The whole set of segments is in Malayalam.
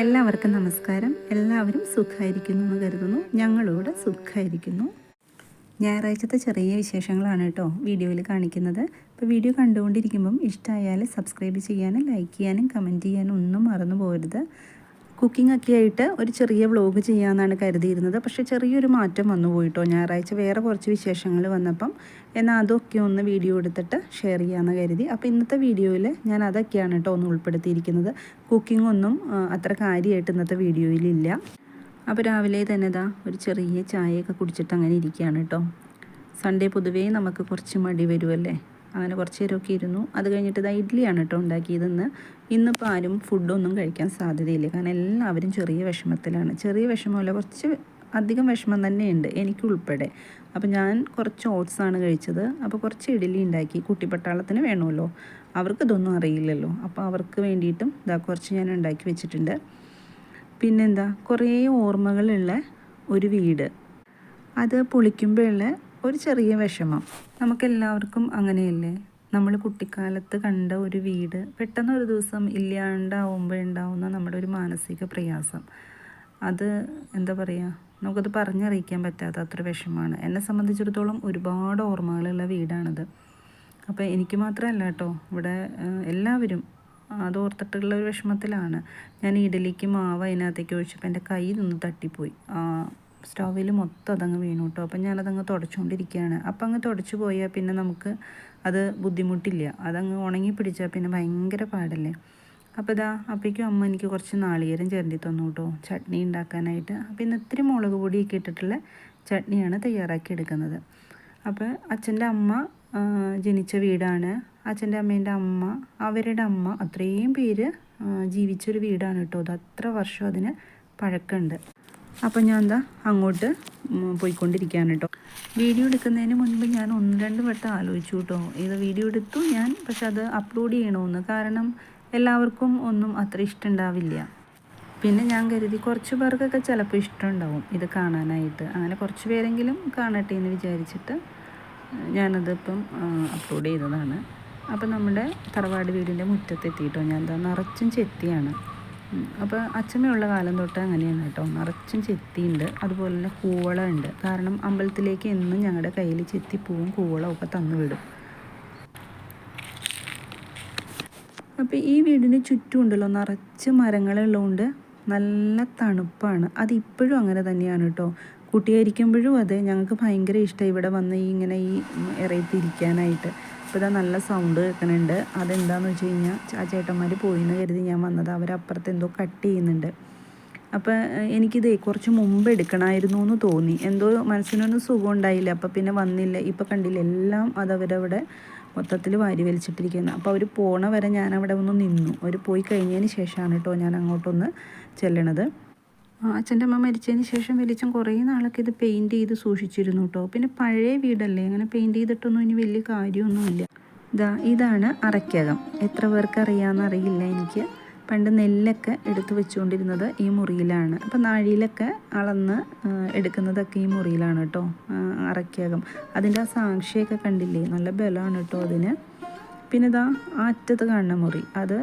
എല്ലാവർക്കും നമസ്കാരം. എല്ലാവരും സുഖമായിരിക്കുന്നു എന്ന് കരുതുന്നു. ഞങ്ങളിവിടെ സുഖമായിരിക്കുന്നു. ഞായറാഴ്ചത്തെ ചെറിയ വിശേഷങ്ങളാണ് കേട്ടോ വീഡിയോയിൽ കാണിക്കുന്നത്. ഇപ്പോൾ വീഡിയോ കണ്ടുകൊണ്ടിരിക്കുമ്പം ഇഷ്ടമായാൽ സബ്സ്ക്രൈബ് ചെയ്യാനും ലൈക്ക് ചെയ്യാനും കമന്റ് ചെയ്യാനും ഒന്നും മറന്നു പോകരുത്. കുക്കിംഗ് ഒക്കെ ആയിട്ട് ഒരു ചെറിയ വ്ളോഗ് ചെയ്യാമെന്നാണ് കരുതിയിരുന്നത്. പക്ഷേ ചെറിയൊരു മാറ്റം വന്നു പോയിട്ടോ. ഞായറാഴ്ച വേറെ കുറച്ച് വിശേഷങ്ങൾ വന്നപ്പം എന്നാൽ അതൊക്കെ ഒന്ന് വീഡിയോ എടുത്തിട്ട് ഷെയർ ചെയ്യാമെന്ന് കരുതി. അപ്പോൾ ഇന്നത്തെ വീഡിയോയിൽ ഞാൻ അതൊക്കെയാണ് കേട്ടോ ഒന്ന് ഉൾപ്പെടുത്തിയിരിക്കുന്നത്. കുക്കിംഗ് ഒന്നും അത്ര കാര്യമായിട്ട് ഇന്നത്തെ വീഡിയോയിലില്ല അപ്പോൾ രാവിലെ തന്നെ ഇതാ ഒരു ചെറിയ ചായയൊക്കെ കുടിച്ചിട്ട് അങ്ങനെ ഇരിക്കുകയാണ് കേട്ടോ. സൺഡേ പൊതുവേ നമുക്ക് കുറച്ച് മടി വരുമല്ലേ അങ്ങനെ കുറച്ച് നേരമൊക്കെ ഇരുന്നു. അത് കഴിഞ്ഞിട്ട് ഇതാ ഇഡ്ഡലിയാണ് കേട്ടോ ഉണ്ടാക്കിയതെന്ന്. ഇന്നിപ്പോൾ ആരും ഫുഡൊന്നും കഴിക്കാൻ സാധ്യതയില്ല. കാരണം എല്ലാവരും ചെറിയ വിഷമത്തിലാണ്. ചെറിയ വിഷമമല്ല കുറച്ച് അധികം വിഷമം തന്നെയുണ്ട് എനിക്കുൾപ്പെടെ. അപ്പോൾ ഞാൻ കുറച്ച് ഓട്സാണ് കഴിച്ചത്. അപ്പോൾ കുറച്ച് ഇഡ്ഡലി ഉണ്ടാക്കി. കുട്ടിപ്പട്ടാളത്തിന് വേണമല്ലോ. അവർക്ക് ഇതൊന്നും അറിയില്ലല്ലോ. അപ്പോൾ അവർക്ക് വേണ്ടിയിട്ടും ഇതാ കുറച്ച് ഞാൻ ഉണ്ടാക്കി വെച്ചിട്ടുണ്ട്. പിന്നെന്താ? കുറേ ഓർമ്മകളുള്ള ഒരു വീട്. അത് പൊളിക്കുമ്പോഴുള്ള ഒരു ചെറിയ വിഷമം. നമുക്കെല്ലാവർക്കും അങ്ങനെയല്ലേ? നമ്മൾ കുട്ടിക്കാലത്ത് കണ്ട ഒരു വീട് പെട്ടെന്ന് ഒരു ദിവസം ഇല്ലാണ്ടാവുമ്പോൾ ഉണ്ടാവുന്ന നമ്മുടെ ഒരു മാനസിക പ്രയാസം. അത് എന്താ പറയുക നമുക്കത് പറഞ്ഞറിയിക്കാൻ പറ്റാത്ത അത്ര വിഷമമാണ്. എന്നെ സംബന്ധിച്ചിടത്തോളം ഒരുപാട് ഓർമ്മകളുള്ള വീടാണത്. അപ്പോൾ എനിക്ക് മാത്രമല്ല കേട്ടോ. ഇവിടെ എല്ലാവരും അത് ഓർത്തിട്ടുള്ള ഒരു വിഷമത്തിലാണ്. ഞാൻ ഇഡലിക്ക് മാവ് അതിനകത്തേക്ക് ഒഴിച്ചപ്പോൾ എന്റെ കൈ നിന്ന് തട്ടിപ്പോയി. സ്റ്റൗവിൽ മൊത്തം അതങ്ങ് വീണു കേട്ടോ. അപ്പം ഞാനതങ്ങ് തുടച്ചുകൊണ്ടിരിക്കുകയാണ്. അപ്പം അങ്ങ് തുടച്ചു പോയാൽ പിന്നെ നമുക്ക് അത് ബുദ്ധിമുട്ടില്ല. അതങ്ങ് ഉണങ്ങി പിടിച്ചാൽ പിന്നെ ഭയങ്കര പാടല്ലേ. അപ്പോൾ ഇതാ അപ്പോഴേക്കും അമ്മ എനിക്ക് കുറച്ച് നാളികേരം ചേർന്നി തന്നു കേട്ടോ. ചട്നി ഉണ്ടാക്കാനായിട്ട്. അപ്പം ഇത്തിരി മുളക് പൊടിയൊക്കെ ഇട്ടിട്ടുള്ള ചട്നിയാണ് തയ്യാറാക്കി എടുക്കുന്നത്. അപ്പോൾ അച്ഛന്റെ അമ്മ ജനിച്ച വീടാണ്. അച്ഛന്റെ അമ്മേന്റെ അമ്മ അവരുടെ അമ്മ അത്രയും പേര് ജീവിച്ചൊരു വീടാണ് കേട്ടോ. അത് അത്ര വർഷം അതിന് പഴക്കമുണ്ട്. അപ്പം ഞാൻ എന്താ അങ്ങോട്ട് പോയിക്കൊണ്ടിരിക്കുകയാണ് കേട്ടോ. വീഡിയോ എടുക്കുന്നതിന് മുൻപ് ഞാൻ ഒന്ന് രണ്ട് വട്ടം ആലോചിച്ചു കേട്ടോ. ഇത് വീഡിയോ എടുത്തു ഞാൻ പക്ഷെ അത് അപ്ലോഡ് ചെയ്യണമെന്ന് കാരണം എല്ലാവർക്കും ഒന്നും അത്ര ഇഷ്ടമുണ്ടാവില്ല. പിന്നെ ഞാൻ കരുതി കുറച്ച് പേർക്കൊക്കെ ചിലപ്പോൾ ഇഷ്ടമുണ്ടാവും ഇത് കാണാനായിട്ട്. അങ്ങനെ കുറച്ച് പേരെങ്കിലും കാണട്ടെ എന്ന് വിചാരിച്ചിട്ട് ഞാനതിപ്പം അപ്ലോഡ് ചെയ്തതാണ്. അപ്പം നമ്മുടെ തറവാട് വീടിന്റെ മുറ്റത്തെത്തിയിട്ടോ. ഞാൻ എന്താ നിറച്ചും ചെത്തിയാണ്. അപ്പോൾ അച്ഛമ്മയുള്ള കാലം തൊട്ട് അങ്ങനെയാണ് കേട്ടോ. നിറച്ചും ചെത്തിയുണ്ട്. അതുപോലെ തന്നെ കൂവള ഉണ്ട് കാരണം അമ്പലത്തിലേക്ക് എന്നും ഞങ്ങളുടെ കയ്യിൽ ചെത്തിപ്പൂവും കൂവളവും ഒക്കെ തന്നു വിടും. അപ്പോൾ ഈ വീടിന് ചുറ്റും ഉണ്ടല്ലോ നിറച്ച് മരങ്ങളുള്ളതുകൊണ്ട് നല്ല തണുപ്പാണ്. അതിപ്പോഴും അങ്ങനെ തന്നെയാണ് കേട്ടോ. കുട്ടിയായിരിക്കുമ്പോഴും അതെ ഞങ്ങൾക്ക് ഭയങ്കര ഇഷ്ടം ഇവിടെ വന്ന് ഇങ്ങനെ ഈ ഇറയത്തിരിക്കാനായിട്ട് ഇപ്പോൾ ഇതാ നല്ല സൗണ്ട് കേൾക്കുന്നുണ്ട് അതെന്താണെന്ന് വെച്ച് കഴിഞ്ഞാൽ ആ ചേട്ടന്മാർ പോയിന്ന് കരുതി ഞാൻ വന്നത് അവരപ്പുറത്ത് എന്തോ കട്ട് ചെയ്യുന്നുണ്ട്. അപ്പോൾ എനിക്കിതേ കുറച്ച് മുമ്പ് എടുക്കണമായിരുന്നു എന്ന് തോന്നി. എന്തോ മനസ്സിനൊന്നും സുഖം ഉണ്ടായില്ല അപ്പോൾ പിന്നെ വന്നില്ല. ഇപ്പോൾ കണ്ടില്ല എല്ലാം അതവരവിടെ മൊത്തത്തിൽ വാരി വലിച്ചിട്ടിരിക്കുന്നത് അപ്പോൾ അവർ പോണ വരെ ഞാൻ അവിടെ ഒന്ന് നിന്നു. അവർ പോയി കഴിഞ്ഞതിന് ശേഷമാണ് കേട്ടോ ഞാൻ അങ്ങോട്ടൊന്ന് ചെല്ലണത്. അച്ഛന്റെ അമ്മ മരിച്ചതിന് ശേഷം വലിച്ചും കുറേ നാളൊക്കെ ഇത് പെയിന്റ് ചെയ്ത് സൂക്ഷിച്ചിരുന്നു കേട്ടോ പിന്നെ പഴയ വീടല്ലേ അങ്ങനെ പെയിന്റ് ചെയ്തിട്ടൊന്നും ഇനി വലിയ കാര്യമൊന്നുമില്ല. ഇതാ ഇതാണ് അറയ്ക്കകം. എത്ര പേർക്ക് അറിയാമെന്നറിയില്ല എനിക്ക്. പണ്ട് നെല്ലൊക്കെ എടുത്തു വെച്ചുകൊണ്ടിരുന്നത് ഈ മുറിയിലാണ്. അപ്പോൾ നാഴിയിലൊക്കെ അളന്ന് എടുക്കുന്നതൊക്കെ ഈ മുറിയിലാണ് കേട്ടോ അറയ്ക്കകം. അതിന്റെ ആ സാക്ഷിയൊക്കെ കണ്ടില്ലേ നല്ല ബലമാണ് കേട്ടോ അതിന്. പിന്നെ ഇതാ അറ്റത്ത് കാണുന്ന മുറി. അത്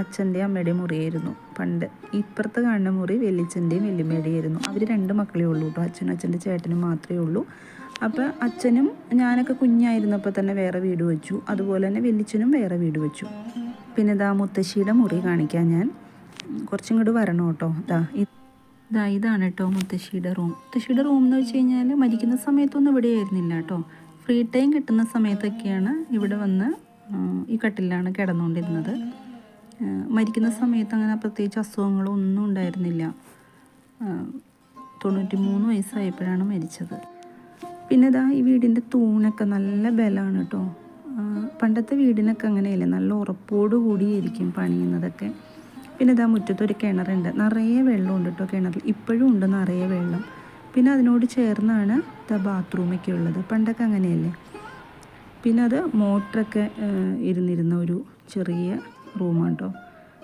അച്ഛന്റെ അമ്മയുടെ മുറിയായിരുന്നു. പണ്ട് ഇപ്പുറത്തെ കാണുന്ന മുറി വെല്ലിച്ചന്റെയും വെല്ലിമ്മയുടെയായിരുന്നു അവർ രണ്ട് മക്കളേ ഉള്ളൂ കേട്ടോ. അച്ഛനും അച്ഛന്റെ ചേട്ടനും മാത്രമേ ഉള്ളൂ. അപ്പോൾ അച്ഛനും ഞാനൊക്കെ കുഞ്ഞായിരുന്നപ്പോൾ തന്നെ വേറെ വീട് വെച്ചു. അതുപോലെ തന്നെ വെല്ലിച്ചനും വേറെ വീട് വെച്ചു. പിന്നെ ഇതാ മുത്തശ്ശിയുടെ മുറി കാണിക്കാം ഞാൻ. കുറച്ചും കൂടി വരണം കേട്ടോ. ഇതാ ഇതാ ഇതാണ് കേട്ടോ മുത്തശ്ശിയുടെ റൂം. മുത്തശ്ശിയുടെ റൂം എന്ന് വെച്ച് കഴിഞ്ഞാൽ മരിക്കുന്ന സമയത്തൊന്നും ഇവിടെ ആയിരുന്നില്ല കേട്ടോ. ഫ്രീ ടൈം കിട്ടുന്ന സമയത്തൊക്കെയാണ് ഇവിടെ വന്ന് ഈ കട്ടിലാണ് കിടന്നുകൊണ്ടിരുന്നത്. മരിക്കുന്ന സമയത്ത് അങ്ങനെ പ്രത്യേകിച്ച് അസുഖങ്ങളോ ഒന്നും ഉണ്ടായിരുന്നില്ല. തൊണ്ണൂറ്റി മൂന്ന് വയസ്സായപ്പോഴാണ് മരിച്ചത്. പിന്നെ ഇതാ ഈ വീടിന്റെ തൂണൊക്കെ നല്ല ബലമാണ് കേട്ടോ പണ്ടത്തെ വീടിനൊക്കെ അങ്ങനെയല്ലേ നല്ല ഉറപ്പോട് കൂടിയായിരിക്കും പണിയുന്നതൊക്കെ. പിന്നെ ഇതാ മുറ്റത്തൊരു കിണറുണ്ട് നിറയെ വെള്ളമുണ്ട് കേട്ടോ കിണറിൽ. ഇപ്പോഴും ഉണ്ട് നിറയെ വെള്ളം. പിന്നെ അതിനോട് ചേർന്നാണ് ഇതാ ബാത്റൂമൊക്കെ ഉള്ളത്. പണ്ടൊക്കെ അങ്ങനെയല്ലേ. പിന്നെ അത് മോട്ടറൊക്കെ ഇരുന്നിരുന്ന ഒരു ചെറിയ റൂമാണ് കേട്ടോ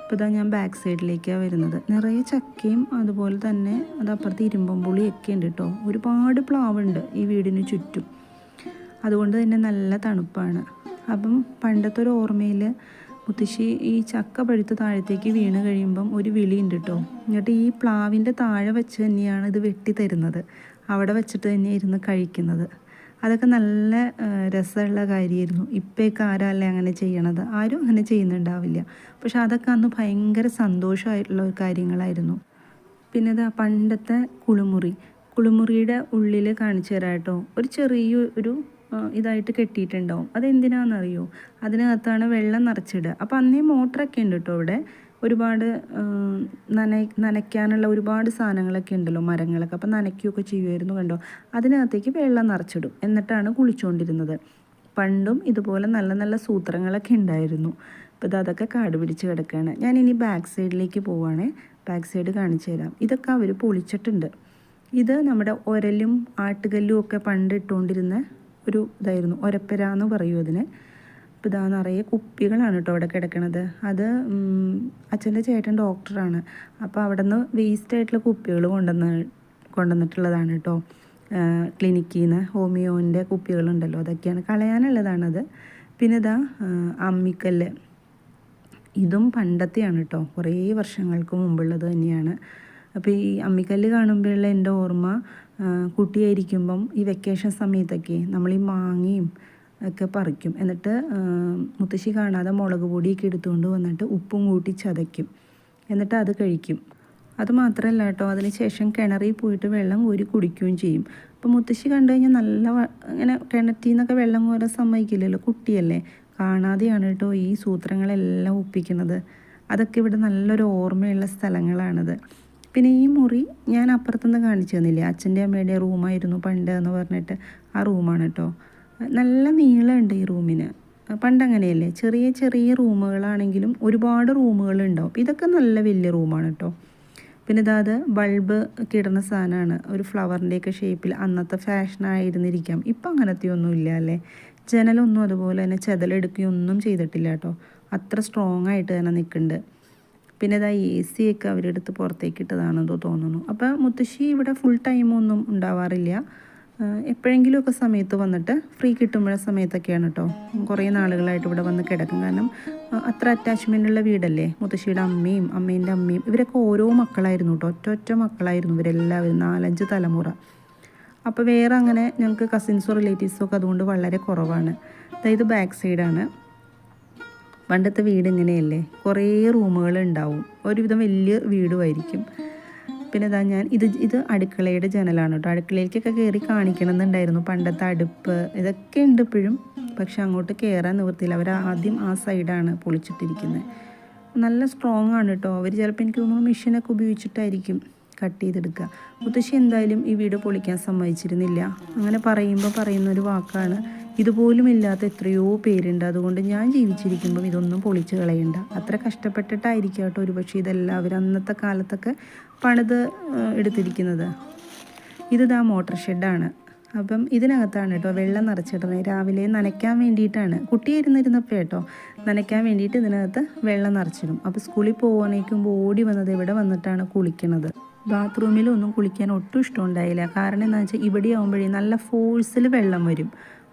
അപ്പോൾ ഇതാ ഞാൻ ബാക്ക് സൈഡിലേക്കാണ് വരുന്നത്. നിറയെ ചക്കയും അതുപോലെ തന്നെ അത് അപ്പുറത്ത് ഇരുമ്പമ്പുളിയൊക്കെ ഉണ്ട് കേട്ടോ. ഒരുപാട് പ്ലാവുണ്ട് ഈ വീടിന് ചുറ്റും. അതുകൊണ്ട് തന്നെ നല്ല തണുപ്പാണ്. അപ്പം പണ്ടത്തെ ഒരു ഓർമ്മയിൽ മുത്തശ്ശി ഈ ചക്ക പഴുത്ത് താഴത്തേക്ക് വീണ് കഴിയുമ്പം ഒരു വിളി ഉണ്ട് കേട്ടോ. എന്നിട്ട് ഈ പ്ലാവിന്റെ താഴെ വെച്ച് തന്നെയാണ് ഇത് വെട്ടി തരുന്നത്. അവിടെ വെച്ചിട്ട് തന്നെ ഇരുന്ന് കഴിക്കുന്നത്. അതൊക്കെ നല്ല രസമുള്ള കാര്യമായിരുന്നു. ഇപ്പോഴൊക്കെ ആരല്ലേ അങ്ങനെ ചെയ്യണത്? ആരും അങ്ങനെ ചെയ്യുന്നുണ്ടാവില്ല. പക്ഷെ അതൊക്കെ അന്ന് ഭയങ്കര സന്തോഷമായിട്ടുള്ള കാര്യങ്ങളായിരുന്നു. പിന്നെ ഇതാ പണ്ടത്തെ കുളിമുറി. കുളിമുറിയുടെ ഉള്ളിൽ കാണിച്ചു തരാം കേട്ടോ. ഒരു ചെറിയ ഒരു ഇതായിട്ട് കെട്ടിയിട്ടുണ്ടാവും. അതെന്തിനാണെന്നറിയോ അതിനകത്താണ് വെള്ളം നിറച്ചിടുക. അപ്പോൾ അന്നേ മോട്ടറൊക്കെ ഉണ്ട് കേട്ടോ ഇവിടെ ഒരുപാട് നന നനയ്ക്കാനുള്ള ഒരുപാട് സാധനങ്ങളൊക്കെ ഉണ്ടല്ലോ മരങ്ങളൊക്കെ. അപ്പം നനയ്ക്കുകയൊക്കെ ചെയ്യുമായിരുന്നു കണ്ടോ? അതിനകത്തേക്ക് വെള്ളം നിറച്ചിടും. എന്നിട്ടാണ് കുളിച്ചുകൊണ്ടിരുന്നത് പണ്ടും ഇതുപോലെ നല്ല നല്ല സൂത്രങ്ങളൊക്കെ ഉണ്ടായിരുന്നു. അപ്പോൾ ഇത് അതൊക്കെ കാട് പിടിച്ച് കിടക്കുകയാണ്. ഞാൻ ഇനി ബാക്ക് സൈഡിലേക്ക് പോവുകയാണേ. ബാക്ക് സൈഡ് കാണിച്ചു തരാം. ഇതൊക്കെ അവർ പൊളിച്ചിട്ടുണ്ട്. ഇത് നമ്മുടെ ഒരലും ആട്ടുകല്ലും ഒക്കെ പണ്ട് ഇട്ടുകൊണ്ടിരുന്ന ഒരു ഇതായിരുന്നു. ഒരപ്പര എന്ന് പറയൂ അതിന്. അപ്പോൾ ഇതാ നിറയെ കുപ്പികളാണ് കേട്ടോ അവിടെ കിടക്കണത്. അത് അച്ഛന്റെ ചേട്ടൻ ഡോക്ടറാണ്. അപ്പോൾ അവിടെ നിന്ന് വേസ്റ്റ് ആയിട്ടുള്ള കുപ്പികൾ കൊണ്ടുവന്ന് കൊണ്ടുവന്നിട്ടുള്ളതാണ് കേട്ടോ. ക്ലിനിക്കിൽ നിന്ന് ഹോമിയോന്റെ കുപ്പികളുണ്ടല്ലോ അതൊക്കെയാണ്. കളയാനുള്ളതാണത്. പിന്നെ ഇതാ അമ്മിക്കല്ല്. ഇതും പണ്ടത്തെയാണ് കേട്ടോ. കുറേ വർഷങ്ങൾക്ക് മുമ്പുള്ളത് തന്നെയാണ്. അപ്പോൾ ഈ അമ്മിക്കല്ല് കാണുമ്പോഴുള്ള എന്റെ ഓർമ്മ കുട്ടിയായിരിക്കുമ്പം ഈ വെക്കേഷൻ സമയത്തൊക്കെ നമ്മൾ ഈ മാങ്ങയും ഒക്കെ പറിക്കും. എന്നിട്ട് മുത്തശ്ശി കാണാതെ മുളക് പൊടിയൊക്കെ എടുത്തുകൊണ്ട് വന്നിട്ട് ഉപ്പും കൂട്ടി ചതയ്ക്കും. എന്നിട്ട് അത് കഴിക്കും. അത് മാത്രമല്ല കേട്ടോ അതിന് ശേഷം കിണറിൽ പോയിട്ട് വെള്ളം കോരി കുടിക്കുകയും ചെയ്യും. അപ്പോൾ മുത്തശ്ശി കണ്ടു കഴിഞ്ഞാൽ നല്ല ഇങ്ങനെ കിണറ്റിൽ നിന്നൊക്കെ വെള്ളം കോരാൻ സമ്മതിക്കില്ലല്ലോ കുട്ടിയല്ലേ. കാണാതെയാണ് കേട്ടോ ഈ സൂത്രങ്ങളെല്ലാം ഒപ്പിക്കുന്നത്. അതൊക്കെ ഇവിടെ നല്ലൊരു ഓർമ്മയുള്ള സ്ഥലങ്ങളാണിത്. പിന്നെ ഈ മുറി ഞാൻ അപ്പുറത്തുനിന്ന് കാണിച്ചു തന്നില്ലേ? അച്ഛന്റെ അമ്മയുടെ റൂമായിരുന്നു പണ്ട് എന്ന് പറഞ്ഞിട്ട് ആ റൂമാണ് കേട്ടോ. നല്ല നീളമുണ്ട് ഈ റൂമിന്. പണ്ടങ്ങനെയല്ലേ? ചെറിയ ചെറിയ റൂമുകളാണെങ്കിലും ഒരുപാട് റൂമുകൾ ഉണ്ടാവും ഇതൊക്കെ നല്ല വലിയ റൂമാണ് കേട്ടോ. പിന്നെ ഇതാത് ബൾബ് കിടന്ന സാധനമാണ്. ഒരു ഫ്ലവറിന്റെയൊക്കെ ഷേപ്പിൽ അന്നത്തെ ഫാഷനായിരുന്നിരിക്കാം ഇപ്പം അങ്ങനത്തെ ഒന്നും ഇല്ല അല്ലേ? ജനലൊന്നും അതുപോലെ തന്നെ ചെതലെടുക്കുകയൊന്നും ചെയ്തിട്ടില്ല കേട്ടോ. അത്ര സ്ട്രോങ് ആയിട്ട് തന്നെ നിൽക്കുന്നുണ്ട്. പിന്നെ ഇതാ എ സി ഒക്കെ അവരെടുത്ത് പുറത്തേക്ക് ഇട്ടതാണെന്നോ തോന്നുന്നു. അപ്പോൾ മുത്തശ്ശി ഇവിടെ ഫുൾ ടൈമൊന്നും ഉണ്ടാവാറില്ല. എപ്പോഴെങ്കിലുമൊക്കെ സമയത്ത് വന്നിട്ട് ഫ്രീ കിട്ടുമ്പോഴ സമയത്തൊക്കെയാണ് കേട്ടോ കുറേ നാളുകളായിട്ട് ഇവിടെ വന്ന് കിടക്കും. കാരണം അത്ര അറ്റാച്ച്മെന്റ് ഉള്ള വീടല്ലേ? മുത്തശ്ശിയുടെ അമ്മയും അമ്മേന്റെ അമ്മയും ഇവരൊക്കെ ഓരോ മക്കളായിരുന്നു കേട്ടോ ഒറ്റ ഒറ്റ മക്കളായിരുന്നു ഇവരെല്ലാവരും നാലഞ്ച് തലമുറ. അപ്പോൾ വേറെ അങ്ങനെ ഞങ്ങൾക്ക് കസിൻസോ റിലേറ്റീവ്സോ ഒക്കെ അതുകൊണ്ട് വളരെ കുറവാണ്. അതായത് ബാക്ക് സൈഡാണ് പണ്ടത്തെ വീട് ഇങ്ങനെയല്ലേ? കുറേ റൂമുകൾ ഉണ്ടാവും. ഒരുവിധം വലിയ വീടുമായിരിക്കും. പിന്നെ ഇതാ ഞാൻ ഇത് ഇത് അടുക്കളയുടെ ജനലാണ് കേട്ടോ. അടുക്കളയിലേക്കൊക്കെ കയറി കാണിക്കണമെന്നുണ്ടായിരുന്നു. പണ്ടത്തെ അടുപ്പ് ഇതൊക്കെ ഉണ്ട് ഇപ്പോഴും. പക്ഷെ അങ്ങോട്ട് കയറാൻ നിവൃത്തിയില്ല. അവർ ആദ്യം ആ സൈഡാണ് പൊളിച്ചിട്ടിരിക്കുന്നത് നല്ല സ്ട്രോങ് ആണ് കേട്ടോ. അവർ ചിലപ്പോൾ എനിക്ക് തോന്നുന്നു മെഷീനൊക്കെ ഉപയോഗിച്ചിട്ടായിരിക്കും കട്ട് ചെയ്തെടുക്കുക. മുത്തശ്ശി എന്തായാലും ഈ വീട് പൊളിക്കാൻ സമ്മതിച്ചിരുന്നില്ല. അങ്ങനെ പറയുമ്പോൾ പറയുന്ന ഒരു വാക്കാണ് ഇതുപോലും ഇല്ലാത്ത എത്രയോ പേരുണ്ട്. അതുകൊണ്ട് ഞാൻ ജീവിച്ചിരിക്കുമ്പം ഇതൊന്നും പൊളിച്ച് കളയണ്ട. അത്ര കഷ്ടപ്പെട്ടിട്ടായിരിക്കും കേട്ടോ ഒരുപക്ഷെ ഇതെല്ലാം അവർ അന്നത്തെ കാലത്തൊക്കെ പണിത് എടുത്തിരിക്കുന്നത്. ഇതാ മോട്ടർ ഷെഡാണ്. അപ്പം ഇതിനകത്താണ് കേട്ടോ വെള്ളം നിറച്ചിടുന്നത്. രാവിലെ നനയ്ക്കാൻ വേണ്ടിയിട്ടാണ്. കുട്ടി ഇരുന്നിരുന്നപ്പോൾ കേട്ടോ നനയ്ക്കാൻ വേണ്ടിയിട്ട് ഇതിനകത്ത് വെള്ളം നിറച്ചിടും. അപ്പോൾ സ്കൂളിൽ പോകാനേക്കുമ്പോൾ ഓടി വന്നത് ഇവിടെ വന്നിട്ടാണ് കുളിക്കുന്നത് ബാത്റൂമിലൊന്നും കുളിക്കാൻ ഒട്ടും ഇഷ്ടമുണ്ടായില്ല കാരണം എന്താണെന്ന് വെച്ചാൽ ഇവിടെ ആകുമ്പോഴേ നല്ല ഫോഴ്സിൽ വെള്ളം വരും.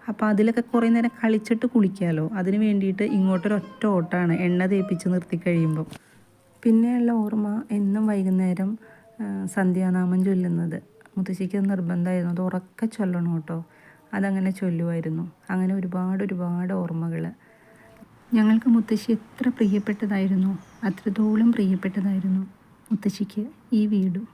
അപ്പോൾ അതിലൊക്കെ കുറേ നേരം കളിച്ചിട്ട് കുളിക്കാമല്ലോ അതിന് വേണ്ടിയിട്ട് ഇങ്ങോട്ടൊരൊറ്റ ഓട്ടമാണ് എണ്ണ തേപ്പിച്ച് നിർത്തി കഴിയുമ്പോൾ പിന്നെയുള്ള ഓർമ്മ എന്നും വൈകുന്നേരം സന്ധ്യാനാമം ചൊല്ലുന്നത്. മുത്തശ്ശിക്ക് നിർബന്ധമായിരുന്നു. അത് ഉറക്കെ ചൊല്ലണം കേട്ടോ. അതങ്ങനെ ചൊല്ലുമായിരുന്നു. അങ്ങനെ ഒരുപാട് ഒരുപാട് ഓർമ്മകൾ ഞങ്ങൾക്ക് മുത്തശ്ശി എത്ര പ്രിയപ്പെട്ടതായിരുന്നു. അത്രത്തോളം പ്രിയപ്പെട്ടതായിരുന്നു മുത്തശ്ശിക്ക് ഈ വീടും.